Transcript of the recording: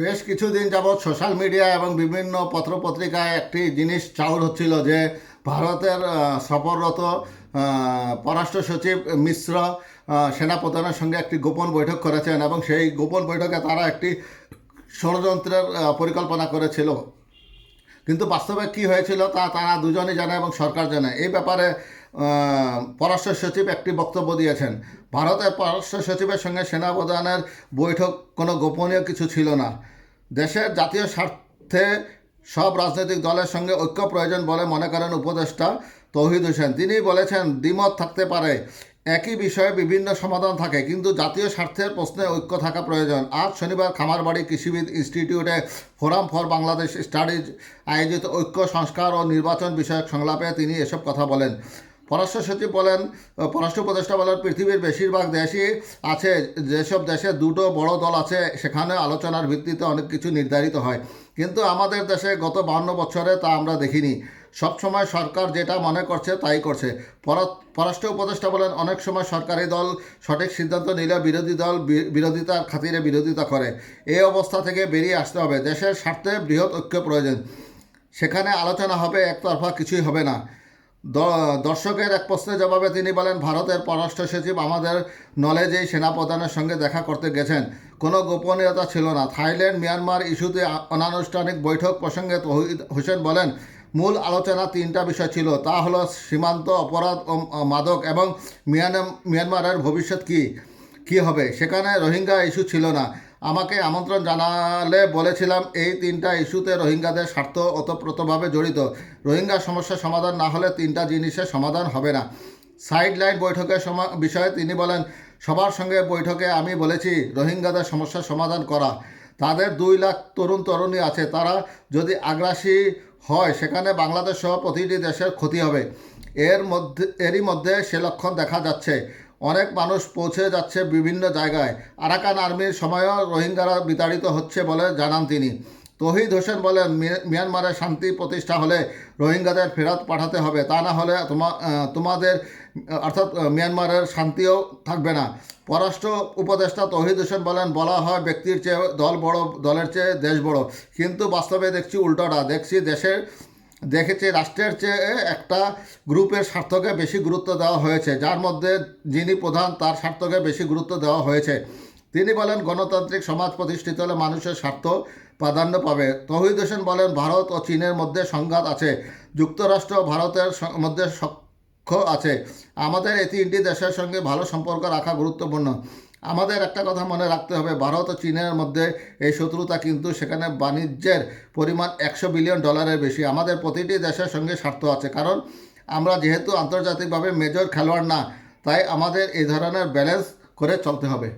বেশ কিছুদিন যাবৎ সোশ্যাল মিডিয়া এবং বিভিন্ন পত্রপত্রিকায় একটি জিনিস চাউর হচ্ছিল যে ভারতের সফররত পররাষ্ট্র সচিব মিশ্র সেনাপ্রধানের সঙ্গে একটি গোপন বৈঠক করেছেন এবং সেই গোপন বৈঠকে তারা একটি ষড়যন্ত্রের পরিকল্পনা করেছিল। কিন্তু বাস্তবে কি হয়েছিল তা তারা দুজনই জানে এবং সরকার জানে। এই ব্যাপারে পররাষ্ট্র সচিব একটি বক্তব্য দিয়েছেন। ভারতের পররাষ্ট্র সচিবের সঙ্গে সেনাপ্রধানের বৈঠক কোনো গোপনীয় কিছু ছিল না। দেশের জাতীয় স্বার্থে সব রাজনৈতিক দলের সঙ্গে ঐক্য প্রয়োজন বলে মনে করেন উপদেষ্টা তৌহিদ হোসেন। তিনি বলেছেন, দ্বিমত থাকতে পারে, একই বিষয়ে বিভিন্ন সমাধান থাকে, কিন্তু জাতীয় স্বার্থের প্রশ্নে ঐক্য থাকা প্রয়োজন। আজ শনিবার খামারবাড়ি কৃষিবিদ ইনস্টিটিউটে ফোরাম ফর বাংলাদেশ স্টাডিজ আয়োজিত ঐক্য সংস্কার ও নির্বাচন বিষয়ক সংলাপে তিনি এসব কথা বলেন। পররাষ্ট্র সচিব বলেন পররাষ্ট্র উপদেষ্টা বলেন, পৃথিবীর বেশিরভাগ দেশই আছে, যেসব দেশে দুটো বড় দল আছে, সেখানে আলোচনার ভিত্তিতে অনেক কিছু নির্ধারিত হয়। কিন্তু আমাদের দেশে গত বান্ন বছরে তা আমরা দেখিনি। সবসময় সরকার যেটা মনে করছে, তাই করছে। পর- পররাষ্ট্র উপদেষ্টা বলেন, অনেক সময় সরকারি দল সঠিক সিদ্ধান্ত নিলে বিরোধী দল বিরোধিতার খাতিরে বিরোধিতা করে। এই অবস্থা থেকে বেরিয়ে আসতে হবে। দেশের স্বার্থে বৃহৎ ঐক্য প্রয়োজন। সেখানে আলোচনা হবে, একতরফা কিছুই হবে না। দর্শকের এক প্রশ্নের জবাবে তিনি বলেন, ভারতের পররাষ্ট্র সচিব আমাদের নলেজেই সেনাপ্রধানের সঙ্গে দেখা করতে গেছেন। কোনো গোপনীয়তা ছিল না। থাইল্যান্ড, মিয়ানমার ইস্যুতে অনানুষ্ঠানিক বৈঠক প্রসঙ্গে তহিদ হোসেন বলেন, মূল আলোচনা তিনটা বিষয় ছিল। তা হলো সীমান্ত অপরাধ ও মাদক এবং মিয়ানম, মিয়ানমারের ভবিষ্যৎ কী, কি হবে? সেখানে রোহিঙ্গা ইস্যু ছিল না। আমাকে আমন্ত্রণ জানালে বলেছিলাম, এই তিনটা ইস্যুতে রোহিঙ্গাদের স্বার্থ ওতপ্রোতভাবে জড়িত। রোহিঙ্গা সমস্যার সমাধান না হলে তিনটা জিনিসের সমাধান হবে না। সাইড লাইন বৈঠকের বিষয়ে তিনি বলেন, সবার সঙ্গে বৈঠকে আমি বলেছি, রোহিঙ্গাদের সমস্যার সমাধান করা। তাদের দুই লাখ তরুণ তরুণী আছে, তারা যদি আগ্রাসী হয়, সেখানে বাংলাদেশ সহ প্রতিটি দেশের ক্ষতি হবে। এর মধ্যে, এরই মধ্যে সে লক্ষণ দেখা যাচ্ছে। অনেক মানুষ পৌঁছে যাচ্ছে বিভিন্ন জায়গায়। আরাকান আর্মির সময়ও রোহিঙ্গারা বিতাড়িত হচ্ছে বলে জানান তিনি। তহিদ হোসেন বলেন "মিয়া- মিয়ানমারে শান্তি প্রতিষ্ঠা হলে রোহিঙ্গাদের ফেরত পাঠাতে হবে। তা না হলে তোমা তোমাদের, অর্থাৎ মিয়ানমারের শান্তিও থাকবে না। পররাষ্ট্র উপদেষ্টা তহিদ হোসেন বলেন, বলা হয় ব্যক্তির চেয়ে দল বড়, দলের চেয়ে দেশ বড়। কিন্তু বাস্তবে দেখছি উল্টোটা। দেখছি দেশের দেখেছি রাষ্ট্রের চেয়ে একটা গ্রুপের স্বার্থকে বেশি গুরুত্ব দেওয়া হয়েছে, যার মধ্যে যিনি প্রধান তার স্বার্থকে বেশি গুরুত্ব দেওয়া হয়েছে। তিনি বলেন, গণতান্ত্রিক সমাজ প্রতিষ্ঠিত হলে মানুষের স্বার্থ প্রাধান্য পাবে। তহিদ হোসেন বলেন, ভারত ও চীনের মধ্যে সংঘাত আছে। যুক্তরাষ্ট্র ভারতের মধ্যে আছে, আমাদের এই তিনটি দেশের সঙ্গে ভালো সম্পর্ক রাখা গুরুত্বপূর্ণ। আমাদের একটা কথা মনে রাখতে হবে, ভারত ও চীনের মধ্যে এই শত্রুতা কিন্তু সেখানে বাণিজ্যের পরিমাণ একশো বিলিয়ন ডলারের বেশি। আমাদের প্রতিটি দেশের সঙ্গে স্বার্থ আছে, কারণ আমরা যেহেতু আন্তর্জাতিকভাবে মেজর খেলোয়াড় না, তাই আমাদের এই ধরনের ব্যালেন্স করে চলতে হবে।